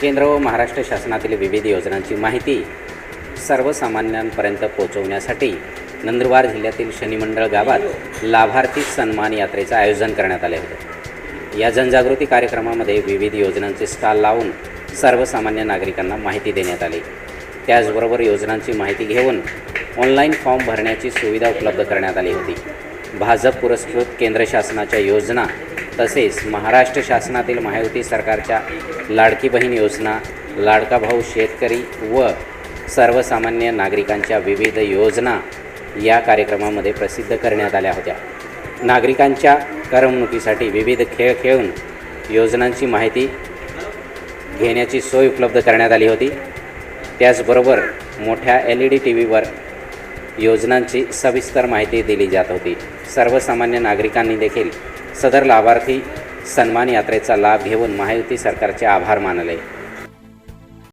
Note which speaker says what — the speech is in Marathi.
Speaker 1: केंद्र व महाराष्ट्र शासनातील विविध योजनांची माहिती सर्वसामान्यांपर्यंत पोहोचवण्यासाठी नंदुरबार जिल्ह्यातील शनिमंडळ गावात लाभार्थी सन्मान यात्रेचं आयोजन करण्यात आले होते. या जनजागृती कार्यक्रमामध्ये विविध योजनांचे स्टॉल लावून सर्वसामान्य नागरिकांना माहिती देण्यात आली. त्याचबरोबर योजनांची माहिती घेऊन ऑनलाईन फॉर्म भरण्याची सुविधा उपलब्ध करण्यात आली होती. भाजप पुरस्कृत केंद्र शासनाच्या योजना तसेच महाराष्ट्र शासनातील महायुती सरकारच्या लाडकी बहीण योजना लाडका भाऊ शेतकरी व सर्वसामान्य नागरिकांच्या विविध योजना या कार्यक्रमामध्ये प्रसिद्ध करण्यात आल्या होत्या. नागरिकांच्या करमणुकीसाठी विविध खेळ खेळून योजनांची माहिती घेण्याची सोय उपलब्ध करण्यात आली होती. त्याचबरोबर मोठ्या एल ई डी टी व्हीवर योजनांची सविस्तर माहिती दिली जात होती. सर्वसामान्य नागरिकांनी देखील सदर लाभार्थी सन्मान यात्रेचा लाभ घेऊन महायुती सरकारचे आभार मानले.